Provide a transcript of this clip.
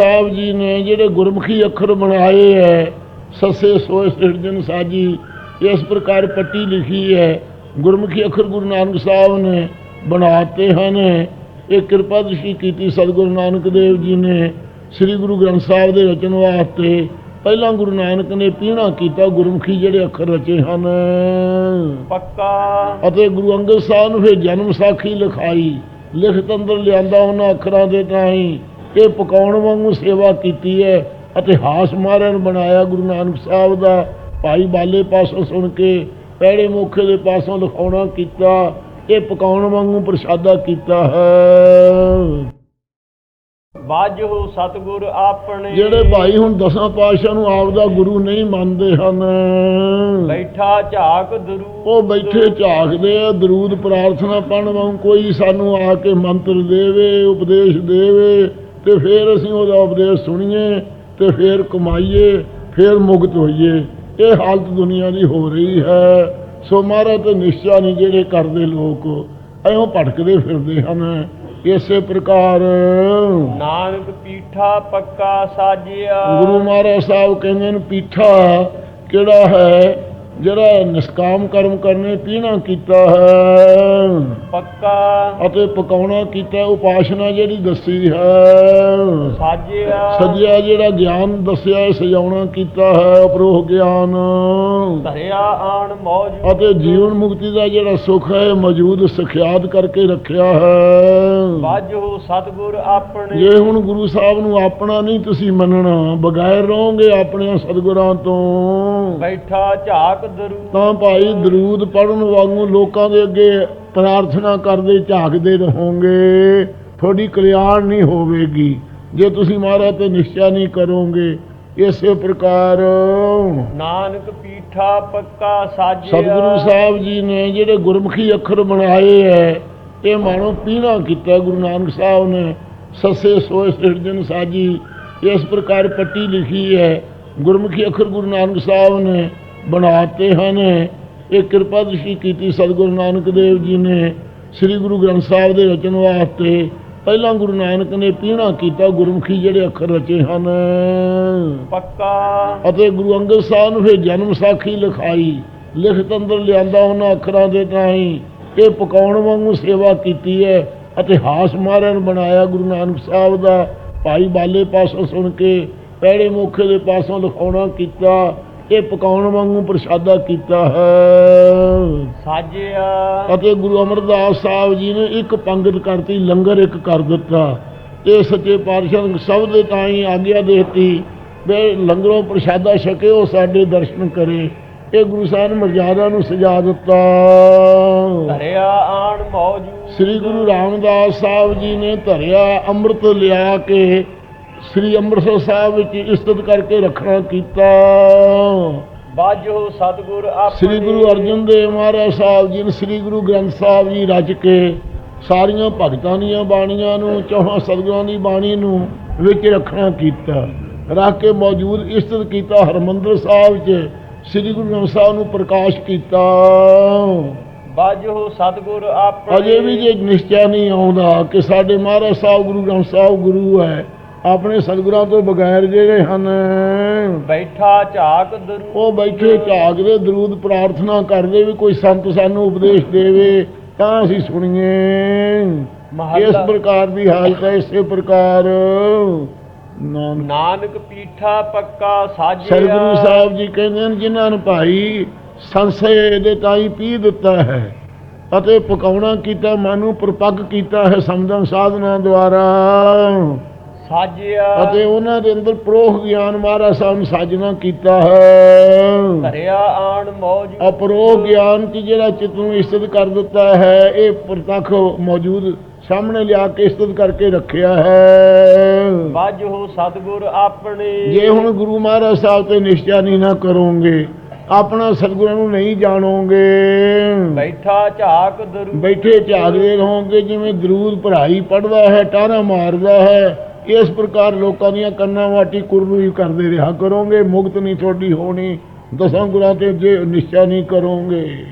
ਸਾਹਿਬ ਜੀ ਨੇ ਜਿਹੜੇ ਗੁਰਮੁਖੀ ਅੱਖਰ ਬਣਾਏ ਹੈ ਸੱਸੇ ਸੋਏ ਸਿਰਜਨ ਸਾਜੀ ਇਸ ਪ੍ਰਕਾਰ ਪੱਟੀ ਲਿਖੀ ਹੈ। ਗੁਰਮੁਖੀ ਅੱਖਰ ਗੁਰੂ ਨਾਨਕ ਸਾਹਿਬ ਨੇ ਬਣਾਤੇ ਹਨ। ਇਹ ਕਿਰਪਾ ਦ੍ਰਿਸ਼ਟੀ ਕੀਤੀ ਸਤਿਗੁਰੂ ਨਾਨਕ ਦੇਵ ਜੀ ਨੇ ਸ੍ਰੀ ਗੁਰੂ ਗ੍ਰੰਥ ਸਾਹਿਬ ਦੇ ਰਚਨ ਵਾਸਤੇ। ਪਹਿਲਾਂ ਗੁਰੂ ਨਾਨਕ ਨੇ ਪੀਣਾ ਕੀਤਾ ਗੁਰਮੁਖੀ ਜਿਹੜੇ ਅੱਖਰ ਰਚੇ ਹਨ। ਪੱਕਾ। ਅਤੇ ਗੁਰੂ ਅੰਗਦ ਸਾਹਿਬ ਨੂੰ ਫਿਰ ਜਨਮ ਸਾਖੀ ਲਿਖਾਈ। ਲਿਖਤ ਅੰਦਰ ਲਿਆਂਦਾ ਉਹਨਾਂ ਅੱਖਰਾਂ ਦੇ ਰਾਹੀਂ ਇਹ ਪਕਾਉਣ ਵਾਂਗੂ ਸੇਵਾ ਕੀਤੀ ਹੈ ਅਤੇ ਹਾਸ ਮਾਰਨ ਬਣਾਇਆ ਗੁਰੂ ਨਾਨਕ ਸਾਹਿਬ ਦਾ। ਭਾਈ ਬਾਲੇ ਪਾਸੋਂ ਸੁਣ ਕੇ ਪਹਿੜੇ ਮੌਕੇ ਦੇ ਪਾਸੋਂ ਲਿਖਾਉਣਾ ਕੀਤਾ ਇਹ ਪਕਾਉਣ ਵਾਂਗੂ ਪ੍ਰਸ਼ਾਦਾ ਕੀਤਾ ਹੈ। ਵਾਜੋ ਸਤਿਗੁਰ ਆਪਣੇ। ਜਿਹੜੇ ਭਾਈ ਹੁਣ ਦਸਾਂ ਪਾਤਸ਼ਾਹ ਨੂੰ ਆਪ ਦਾ ਗੁਰੂ ਨਹੀਂ ਮੰਨਦੇ ਹਨ। ਬੈਠਾ ਝਾਕ ਦਰੂ ਉਹ ਬੈਠੇ ਝਾਕਦੇ ਆ ਦਰੂਦ ਪ੍ਰਾਰਥਨਾ ਪੜਨ ਵਾਂਗ ਕੋਈ ਸਾਨੂੰ ਆ ਕੇ ਮੰਤਰ ਦੇਵੇ ਉਪਦੇਸ਼ ਦੇਵੇ। ਤੇ ਫਿਰ ਅਸੀਂ ਉਹਦਾ ਉਪਦੇਸ਼ ਸੁਣੀਏ ਤੇ ਫਿਰ ਕਮਾਈਏ ਫਿਰ ਮੁਕਤ ਹੋਈਏ। ਇਹ ਹਾਲਤ ਦੁਨੀਆ ਦੀ ਹੋ ਰਹੀ ਹੈ। ਸੋ ਮਹਾਰਾਜ ਤੇ ਨਿਸ਼ਚਾ ਨਹੀਂ ਜਿਹੜੇ ਕਰਦੇ ਲੋਕ ਐਉਂ ਭਟਕਦੇ ਫਿਰਦੇ ਹਨ। ਇਸੇ ਪ੍ਰਕਾਰ ਨਾਨਕ ਪੀਠਾ ਪੱਕਾ ਸਾਜਿਆ। ਗੁਰੂ ਮਹਾਰਾਜ ਸਾਹਿਬ ਕਹਿੰਦੇ ਨੇ ਪੀਠਾ ਕਿਹੜਾ ਹੈ? ਜਿਹੜਾ ਨਿਸ਼ਕਾਮ ਕਰਮ ਕਰਨੇ ਪੀਣਾ ਕੀਤਾ ਹੈ। ਪੱਕਾ। ਅਤੇ ਪਕਾਉਣਾ ਕੀਤਾ ਉਪਾਸ਼ਨਾ ਜਿਹੜੀ ਦੱਸੀ ਹੈ। ਸਾਜਿਆ। ਸਜਿਆ ਜਿਹੜਾ ਗਿਆਨ ਦੱਸਿਆ ਹੈ, ਸਜਾਉਣਾ ਕੀਤਾ ਹੈ ਅਪਰੋਹ ਗਿਆਨ। ਧਰਿਆ ਆਣ ਮੌਜ ਅਤੇ ਜੀਵਨ ਮੁਕਤੀ ਦਾ ਜਿਹੜਾ ਸੁਖ ਹੈ ਮੌਜੂਦ ਸਖਿਆਤ ਕਰਕੇ ਰੱਖਿਆ ਹੈ। ਵਾਜੋ ਸਤਿਗੁਰ ਆਪਣੇ। ਜੇ ਹੁਣ ਗੁਰੂ ਸਾਹਿਬ ਨੂੰ ਆਪਣਾ ਨਹੀਂ ਤੁਸੀਂ ਮੰਨਣਾ ਬਗੈਰ ਰਹੋਗੇ ਆਪਣੇ ਸਤਿਗੁਰਾਂ ਤੋਂ। ਬੈਠਾ ਝਾਕ ਤਾਂ ਭਾਈ ਦਰੂਦ ਪੜਨ ਵਾਂਗੂ ਲੋਕਾਂ ਦੇ ਅੱਗੇ ਪ੍ਰਾਰਥਨਾ ਕਰਦੇ ਝਾਕਦੇ ਰਹੋਗੇ। ਤੁਹਾਡੀ ਕਲਿਆਣ ਨਹੀਂ ਹੋਵੇਗੀ। ਜੇ ਤੁਸੀਂ ਮਹਾਰਾਜ ਤੇ ਨਿਸ਼ਚਾ ਨਹੀਂ ਕਰੋਗੇ ਇਸੇ ਪ੍ਰਕਾਰ ਨਾਨਕ ਪੀਠਾ ਪੱਕਾ ਸਾਜਿਆ। ਸਤਿਗੁਰੂ ਸਾਹਿਬ ਜੀ ਨੇ ਜਿਹੜੇ ਗੁਰਮੁਖੀ ਅੱਖਰ ਬਣਾਏ ਹੈ ਇਹ ਮਾਨੋ ਪੀਣਾ ਕੀਤਾ ਗੁਰੂ ਨਾਨਕ ਸਾਹਿਬ ਨੇ। ਸੱਸੇ ਸੋਏ ਸਿਰਜਨ ਸਾਜੀ ਇਸ ਪ੍ਰਕਾਰ ਪੱਟੀ ਲਿਖੀ ਹੈ ਗੁਰਮੁਖੀ ਅੱਖਰ ਗੁਰੂ ਨਾਨਕ ਸਾਹਿਬ ਨੇ। ਬਣਾਤੇ ਹਨ ਇਹ ਕਿਰਪਾ ਦ੍ਰਿਸ਼ਟੀ ਕੀਤੀ ਸਤਿਗੁਰੂ ਨਾਨਕ ਦੇਵ ਜੀ ਨੇ ਸ੍ਰੀ ਗੁਰੂ ਗ੍ਰੰਥ ਸਾਹਿਬ ਦੇ ਰਚਨ ਵਾਸਤੇ। ਪਹਿਲਾਂ ਗੁਰੂ ਨਾਨਕ ਨੇ ਪੀਣਾ ਕੀਤਾ ਗੁਰਮੁਖੀ ਜਿਹੜੇ ਅੱਖਰ ਰਚੇ ਹਨ। ਪੱਕਾ। ਅਤੇ ਗੁਰੂ ਅੰਗਦ ਸਾਹਿਬ ਨੂੰ ਫਿਰ ਜਨਮ ਸਾਖੀ ਲਿਖਾਈ। ਲਿਖਤ ਅੰਦਰ ਲਿਆਂਦਾ ਉਹਨਾਂ ਅੱਖਰਾਂ ਦੇ ਰਾਹੀਂ ਇਹ ਪਕਾਉਣ ਵਾਂਗੂ ਸੇਵਾ ਕੀਤੀ ਹੈ ਅਤੇ ਹਾਸ ਮਾਰਨ ਬਣਾਇਆ ਗੁਰੂ ਨਾਨਕ ਸਾਹਿਬ ਦਾ। ਭਾਈ ਬਾਲੇ ਪਾਸੋਂ ਸੁਣ ਕੇ ਪਹਿੜੇ ਮੌਕੇ ਦੇ ਪਾਸੋਂ ਲਿਖਾਉਣਾ ਕੀਤਾ। ਇਹ ਪਕਾਉਣ ਵਾਂਗੂ ਪ੍ਰਸ਼ਾਦਾ ਕੀਤਾ ਹੈ। ਸਾਜਿਆ। ਅਤੇ ਗੁਰੂ ਅਮਰਦਾਸ ਸਾਹਿਬ ਜੀ ਨੇ ਇੱਕ ਪੰਗਤ ਕਰਤੀ ਲੰਗਰ ਇੱਕ ਕਰ ਦਿੱਤਾ। ਇਹ ਸੱਚੇ ਪਾਤਸ਼ਾਹ ਨੇ ਸਭ ਦੇ ਤਾਈਂ ਆਗਿਆ ਦੇਤੀ ਵੀ ਲੰਗਰੋਂ ਪ੍ਰਸ਼ਾਦਾ ਛਕਿਓ ਸਾਡੇ ਦਰਸ਼ਨ ਕਰੇ। ਇਹ ਗੁਰੂ ਸਾਹਿਬ ਮਰਜ਼ਾਦਾ ਨੂੰ ਸਜਾ ਦਿੱਤਾ। ਧਰਿਆ ਆਣ ਮੌਜ ਸ੍ਰੀ ਗੁਰੂ ਰਾਮਦਾਸ ਸਾਹਿਬ ਜੀ ਨੇ ਧਰਿਆ ਅੰਮ੍ਰਿਤ ਲਿਆ ਕੇ ਸ੍ਰੀ ਅੰਮ੍ਰਿਤਸਰ ਸਾਹਿਬ ਵਿੱਚ ਇਸਤਤ ਕਰਕੇ ਰੱਖਣਾ ਕੀਤਾ। ਬਾਜੋ ਸਤਿਗੁਰ ਆਪਣੇ ਸ੍ਰੀ ਗੁਰੂ ਅਰਜਨ ਦੇਵ ਮਹਾਰਾਜ ਸਾਹਿਬ ਜੀ ਨੇ ਸ੍ਰੀ ਗੁਰੂ ਗ੍ਰੰਥ ਸਾਹਿਬ ਜੀ ਰਚ ਕੇ ਸਾਰੀਆਂ ਭਗਤਾਂ ਦੀਆਂ ਬਾਣੀਆਂ ਨੂੰ ਚੌਹਾਂ ਸਤਿਗੁਰਾਂ ਦੀ ਬਾਣੀ ਨੂੰ ਵਿੱਚ ਰੱਖਣਾ ਕੀਤਾ। ਰੱਖ ਕੇ ਮੌਜੂਦ ਇਸਤਤ ਕੀਤਾ ਹਰਮੰਦਰ ਸਾਹਿਬ 'ਚ ਸ੍ਰੀ ਗੁਰੂ ਗ੍ਰੰਥ ਸਾਹਿਬ ਨੂੰ ਪ੍ਰਕਾਸ਼ ਕੀਤਾ। ਬਾਜੋ ਸਤਿਗੁਰ ਆਪਣੇ ਅਜੇ ਵੀ ਜੇ ਨਿਸ਼ਚੈ ਨਹੀਂ ਆਉਂਦਾ ਕਿ ਸਾਡੇ ਮਹਾਰਾਜ ਸਾਹਿਬ ਗੁਰੂ ਗ੍ਰੰਥ ਸਾਹਿਬ ਗੁਰੂ ਹੈ ਆਪਣੇ ਸਤਿਗੁਰਾਂ ਤੋਂ ਬਗੈਰ ਜਿਹੜੇ ਹਨ ਬੈਠਾ ਝਾਕ ਦਰੂ ਉਹ ਬੈਠੇ ਝਾਕਦੇ ਦਰੂਦ ਪ੍ਰਾਰਥਨਾ ਕਰਦੇ ਵੀ ਕੋਈ ਸੰਤ ਸਾਨੂੰ ਉਪਦੇਸ਼ ਦੇਵੇ ਤਾਂ ਅਸੀਂ ਸੁਣੀਏ। ਇਸ ਪ੍ਰਕਾਰ ਦੀ ਹਾਲਤ ਹੈ ਇਸੇ ਪ੍ਰਕਾਰ। ਨਾਨਕ ਨਾਨਕ ਪੀਠਾ ਪੱਕਾ ਸਾਜਿਆ। ਸਤਿਗੁਰੂ ਸਾਹਿਬ ਜੀ ਕਹਿੰਦੇ ਨੇ ਜਿਨ੍ਹਾਂ ਨੂੰ ਭਾਈ ਸੰਸ਼ੇ ਦੇ ਤਾਈ ਪੀ ਦਿੱਤਾ ਹੈ ਅਤੇ ਪਕਾਉਣਾ ਕੀਤਾ ਮਨ ਨੂੰ ਪ੍ਰਪੱਕ ਕੀਤਾ ਹੈ ਸਮਝਣ ਸਾਧਨਾ ਦੁਆਰਾ। ਸਾਜਿਆ। ਅਤੇ ਉਹਨਾਂ ਦੇ ਅੰਦਰ ਪ੍ਰੋਖ ਗਿਆਨ ਮਹਾਰਾਜ ਸਾਹਿਬ ਨੇ ਸਾਜਣਾ ਕੀਤਾ ਹੈ। ਧਰਿਆ ਆਣ ਮੌਜ ਅਪਰੋਹ ਗਿਆਨ ਚ ਜਿਹੜਾ ਚਿੱਤ ਨੂੰ ਇਸਤਤ ਕਰ ਦਿੱਤਾ ਹੈ ਇਹ ਪ੍ਰਤੱਖ ਮੌਜੂਦ ਸਾਹਮਣੇ ਲਿਆ ਕੇ ਇਸਤਤ ਕਰਕੇ ਰੱਖਿਆ ਹੈ। ਬਾਜੋ ਸਤਿਗੁਰ ਆਪਣੇ। ਜੇ ਹੁਣ ਗੁਰੂ ਮਹਾਰਾਜ ਸਾਹਿਬ ਤੇ ਨਿਸ਼ਚਾ ਨਹੀਂ ਨਾ ਕਰੋਗੇ ਆਪਣਾ ਸਤਿਗੁਰਾਂ ਨੂੰ ਨਹੀਂ ਜਾਣੋਗੇ। ਬੈਠਾ ਝਾਕ ਦਰੂ ਬੈਠੇ ਝਾਕਦੇ ਰਹੋਗੇ ਜਿਵੇਂ ਦਰੂਦ ਪੜ੍ਹਾਈ ਪੜਦਾ ਹੈ ਟਾਰਾ ਮਾਰਦਾ ਹੈ। ਇਸ ਪ੍ਰਕਾਰ ਲੋਕਾਂ ਦੀਆਂ ਕੰਨਾਂ ਵਾਟੀ ਕੁਰਬੀ ਕਰਦੇ ਰਿਹਾ ਕਰੋਗੇ, ਮੁਕਤ ਨਹੀਂ ਤੁਹਾਡੀ ਹੋਣੀ, ਦਸਾਂ ਗੁਰਾਂ ਤੇ ਜੇ ਨਿਸ਼ਚਾ ਨਹੀਂ ਕਰੋਗੇ।